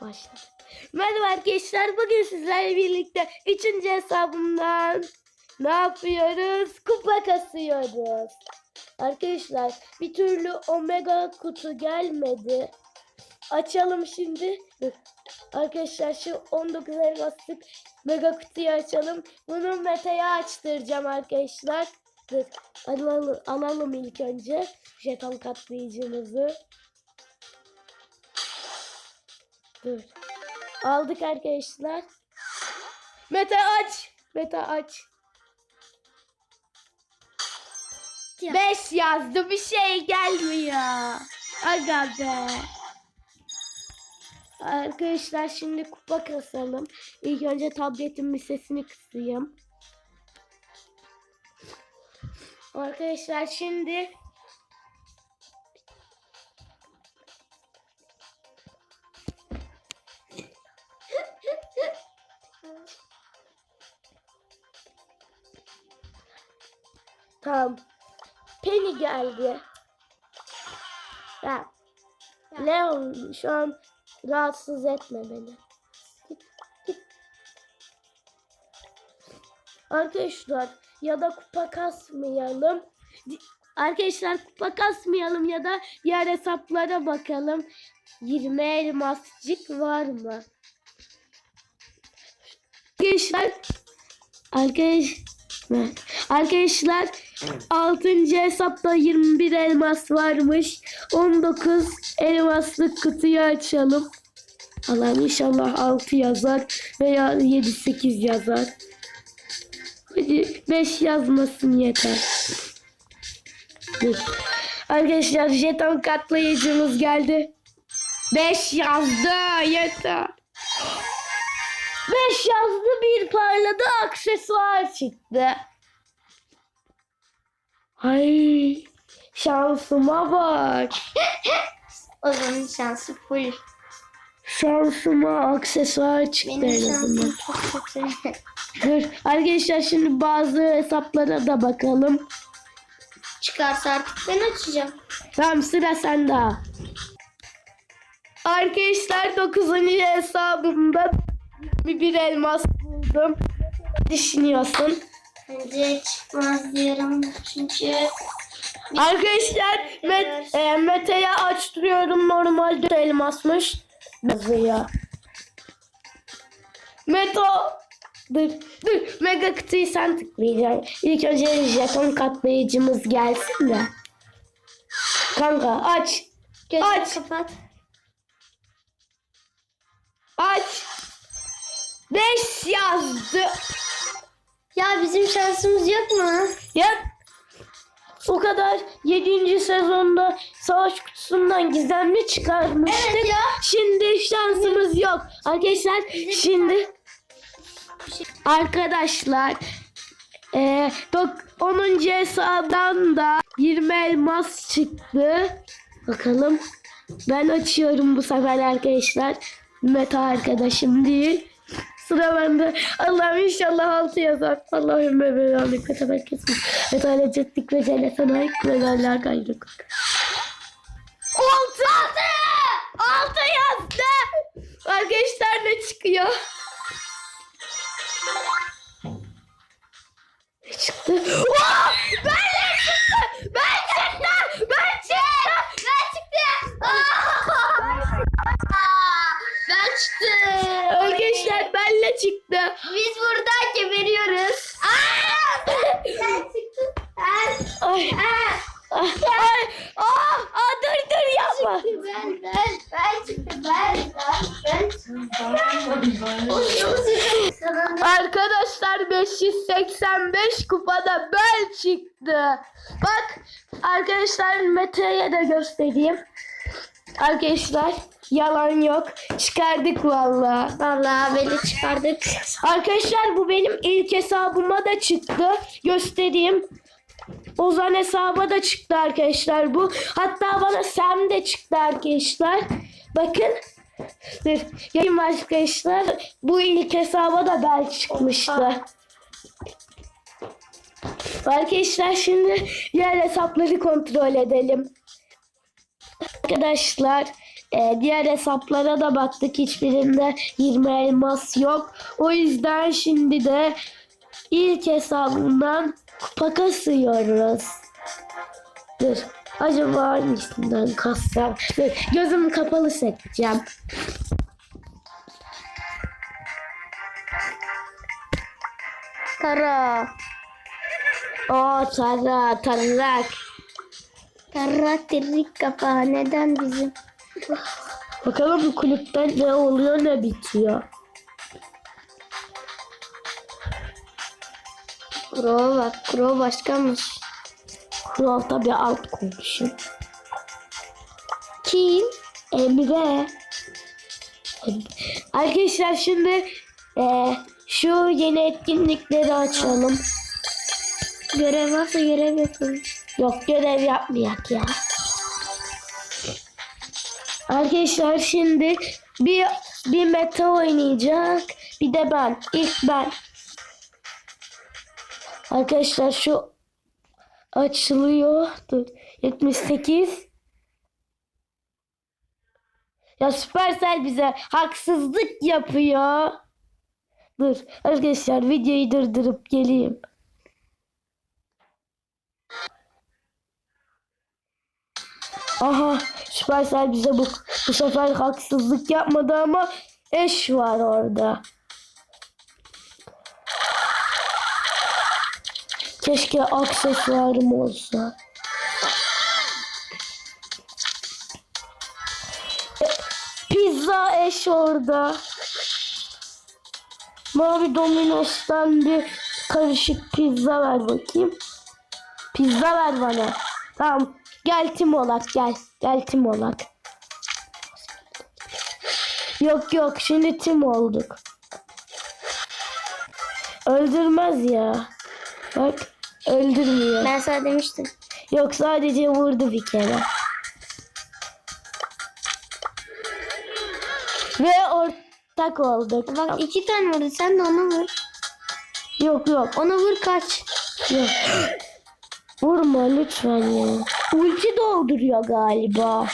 Başladı. Merhaba arkadaşlar. Bugün sizlerle birlikte 3. hesabımdan ne yapıyoruz? Kupa kasıyoruz. Arkadaşlar bir türlü omega kutu gelmedi. Açalım şimdi. Arkadaşlar şu 19 elmaslık mega kutuyu açalım. Bunu Mete'ye açtıracağım arkadaşlar. Alalım, alalım ilk önce jeton katlayıcımızı. Dur. Aldık arkadaşlar. Mete aç. Mete aç. Ya. 5 yazdı bir şey gelmiyor. Aga be. Arkadaşlar şimdi kupa kasalım. İlk önce tabletimin sesini kısayım. Arkadaşlar şimdi Tamam. Penny geldi. Ya. Leon şu an rahatsız etme beni. Git, git. Arkadaşlar ya da kupa kasmayalım. Arkadaşlar kupa kasmayalım ya da diğer hesaplara bakalım. 20 elmascık var mı? Arkadaşlar Arkadaşlar Arkadaşlar 6. hesapta 21 elmas varmış. 19 elmaslık kutuyu açalım. Allah'ım inşallah 6 yazar veya 7-8 yazar. Hadi 5 yazmasın yeter. Arkadaşlar jeton katlayıcımız geldi. 5 yazdı yeter. 5 yazdı bir parladı aksesuar çıktı. Ay şansıma bak. O zaman şansı full. Şansıma aksesuar çıktı Benim en azından. çok kötü. Dur arkadaşlar şimdi bazı hesaplara da bakalım. Çıkarsa artık ben açacağım. Tamam sıra sende. Arkadaşlar 9. hesabımda bir, elmas buldum. Düşünüyorsun? Bence çıkmaz diyorum çünkü Arkadaşlar Met, e, Mete'ye açtırıyorum normalde elmasmış. Yazıyor. Meto Dur, dur. Mega kutuyu sen tıklayacaksın. İlk önce jeton katlayıcımız gelsin de. Kanka aç. gözünü Aç. kapat. Aç. 5 yazdı. Ya bizim şansımız yok mu? Ya o kadar 7. sezonda savaş kutusundan gizemli çıkarmıştık. Evet ya. Şimdi şansımız yok. Arkadaşlar şimdi arkadaşlar e, dok- 10. hesaptan da 20 elmas çıktı. Bakalım. Ben açıyorum bu sefer arkadaşlar. Meta arkadaşım değil. Sıra bende. Allah'ım inşallah altı yazar. Allah'ım ve belalık ve tebekkesin. Ve tane cettik ve celesen ayık ve galler gayrık. Altı! Altı yazdı! Arkadaşlar ne çıkıyor? Ne çıktı? Aa, ben çıktı. Biz burada geberiyoruz. Ben çıktım. Ben. Ay. Ay. Ay. Aa, aa, dur dur yapma. Ben, ben, ben çıktım. Ben, ben, ben. Arkadaşlar 585 kupada bel çıktı. Bak arkadaşlar Mete'ye de göstereyim. Arkadaşlar yalan yok. Çıkardık valla. Vallahi beni çıkardık. Arkadaşlar bu benim ilk hesabıma da çıktı. Göstereyim. Ozan hesaba da çıktı arkadaşlar bu. Hatta bana Sam de çıktı arkadaşlar. Bakın. Dur. Yayın arkadaşlar. Bu ilk hesaba da bel çıkmıştı. Arkadaşlar şimdi diğer hesapları kontrol edelim. Arkadaşlar e, diğer hesaplara da baktık. Hiçbirinde 20 elmas yok. O yüzden şimdi de ilk hesabından kupa kasıyoruz. Dur. Acaba hangisinden kassam? Dur. Gözüm kapalı seçeceğim. Tara. O tara tarak. Tara tirik kafa. Neden bizim? Bakalım bu kulüpten ne oluyor ne bitiyor. Kuro bak. Kuro başkanmış. Kural tabi alt komşu. Kim? Emre. Arkadaşlar şimdi e, şu yeni etkinlikleri açalım. Görev varsa görev yapın. Yok görev yapmayak ya. Arkadaşlar şimdi bir bir meta oynayacak. Bir de ben. İlk ben. Arkadaşlar şu açılıyor. Dur. 78. Ya Supercell bize haksızlık yapıyor. Dur. Arkadaşlar videoyu durdurup geleyim. Aha Supercell bize bu, bu sefer haksızlık yapmadı ama eş var orada. Keşke aksesuarım olsa. E, Pizza eş orada. Mavi Domino's'tan bir karışık pizza ver bakayım. Pizza ver bana. Tamam. Gel Timolak gel. Gel Timolak. Yok yok şimdi Tim olduk. Öldürmez ya. Bak öldürmüyor. Ben sana demiştim. Yok sadece vurdu bir kere. Ve ortak olduk. Bak iki tane vurdu. Sen de onu vur. Yok yok. Onu vur kaç. Yok. Vurma lütfen ya. Ulti dolduruyor galiba.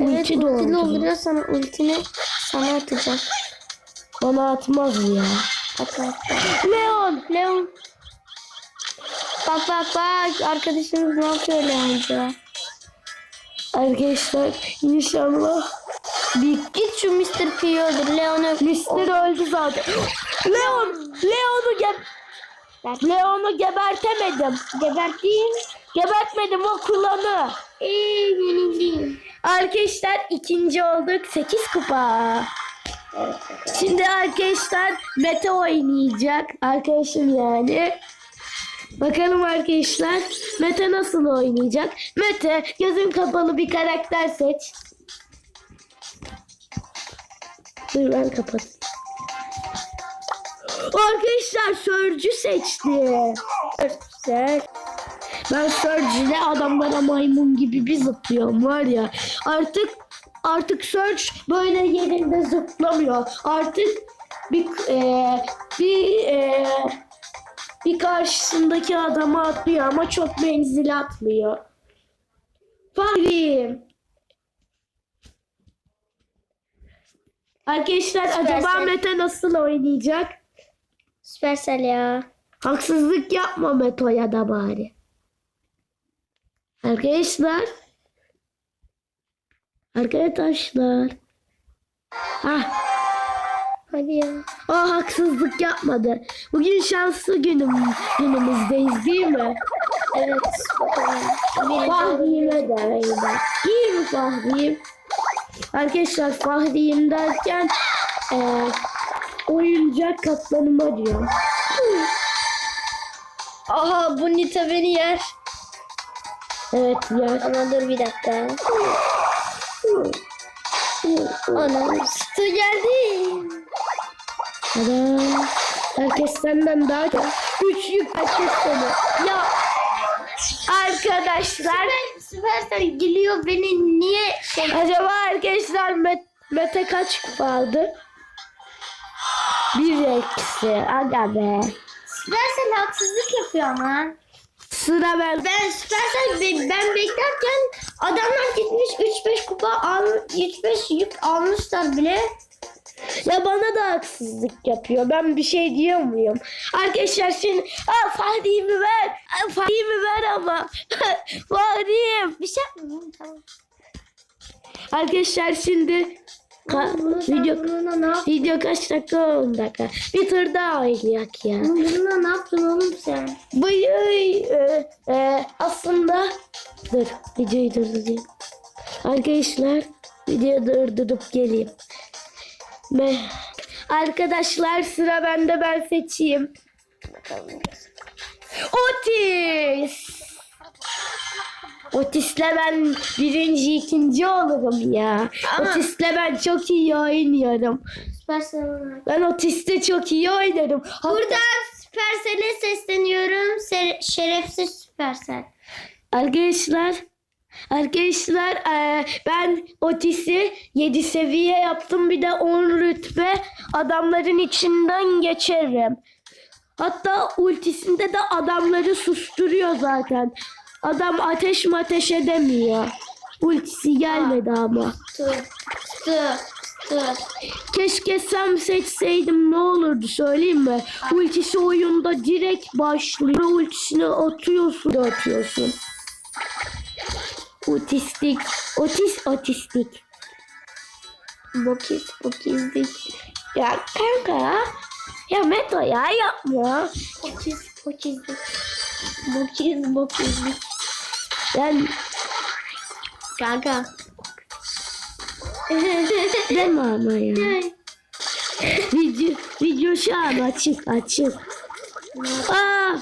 Evet Ulti dolduruyor. dolduruyor sana ultini sana atacak. Bana atmaz ya. At at. Leon. Leon. Bak bak bak arkadaşımız ne yapıyor Leon'ca? Arkadaşlar inşallah bir Git şu Mr. P'yi öldür Leon'u. Mr. öldü zaten. Leon, Leon'u Leon'u gebertemedim. Geberteyim. Gebertmedim o kullanı. Eee yenildim. Arkadaşlar ikinci olduk 8 kupa. Şimdi arkadaşlar Mete oynayacak. Arkadaşım yani. Bakalım arkadaşlar Mete nasıl oynayacak? Mete gözün kapalı bir karakter seç. Dur ben kapat. Arkadaşlar Sörcü seçti. Güzel. Ben Surge'le adamlara maymun gibi bir zıplıyorum var ya. Artık artık Surge böyle yerinde zıplamıyor. Artık bir e, bir e, bir karşısındaki adama atlıyor ama çok menzil atmıyor. Fahri. Arkadaşlar acaba. Mete nasıl oynayacak? Süpersel ya. Haksızlık yapma Meto'ya da bari. Arkadaşlar. Arkadaşlar. Ah, Hadi ya. o haksızlık yapmadı. Bugün şanslı günüm, günümüzdeyiz değil mi? Evet. bakalım. Birinci Fahri'ye de öyle. İyi mi Fahri'yim? Arkadaşlar Fahri'yim derken e, oyuncak katlanıma diyor. Aha bu Nita beni yer. Evet ya. Ama dur bir dakika. Ana sütü geldi. Tada. Herkes senden daha çok. Güçlü herkes seni. Ya arkadaşlar Süpersel geliyor beni niye şey... acaba arkadaşlar Met- Mete kaç kupa aldı? Bir eksi. Aga be. Süpersel haksızlık yapıyor ama. Sıra ben. Ben Supercell be- ben beklerken adamlar gitmiş 3-5 kupa al 3-5 yük almışlar bile. Ya bana da haksızlık yapıyor. Ben bir şey diyor muyum? Arkadaşlar şimdi Aa, Fahri'mi ver. Aa, Fahri'mi ver ama. Fahri'm. Bir şey tamam. Arkadaşlar şimdi ka- Bunu video bununla ne yaptın? video kaç dakika 10 dakika. Bir tur daha oynayak ya. Bununla ne yaptın oğlum sen? Bu e, e, aslında dur videoyu durdurayım. Arkadaşlar videoyu durdurup geleyim. Ve arkadaşlar sıra bende ben seçeyim. Otis. Otis'le ben birinci ikinci olurum ya. Ama- Otis'le ben çok iyi oynuyorum. Olarak. Ben Otis'te çok iyi oynarım. Hatta- Buradan Supercell'e sesleniyorum. Se- şerefsiz Supercell. Arkadaşlar Arkadaşlar eee, ben Otis'i 7 seviye yaptım bir de 10 rütbe adamların içinden geçerim. Hatta ultisinde de adamları susturuyor zaten. Adam ateş ateş edemiyor. Ultisi gelmedi ama. Tı. Tı. Tı. Keşke sen seçseydim ne olurdu söyleyeyim mi? Ultisi oyunda direkt başlıyor. Ultisini atıyorsun atıyorsun. Otistik. Otis otistik. Bokis. Bokizdik. Ya kanka. Ya Meto ya yapma. Bokiz. Bokizdik. Bokiz. Bokizdik. Ben Kanka. deme ama ya. Video, video şu an açık açık. Aa,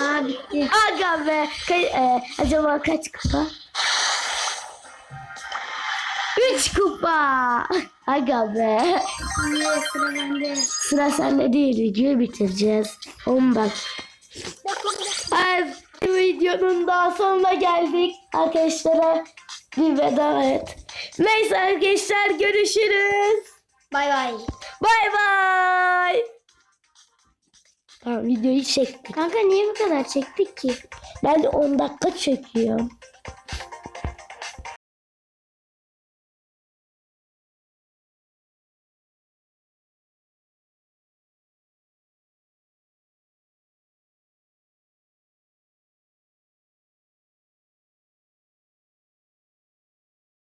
Aa bitti. aga be. Ka- e, acaba kaç kupa? Üç kupa. Aga be. Şimdi sıra bende. Sıra sende değil. Videoyu bitireceğiz. On bak. Evet, videonun daha sonuna geldik. Arkadaşlara bir veda et. Neyse arkadaşlar görüşürüz. Bay bay. Bay bay. Tamam videoyu çektik. Kanka niye bu kadar çektik ki? Ben de 10 dakika çekiyorum.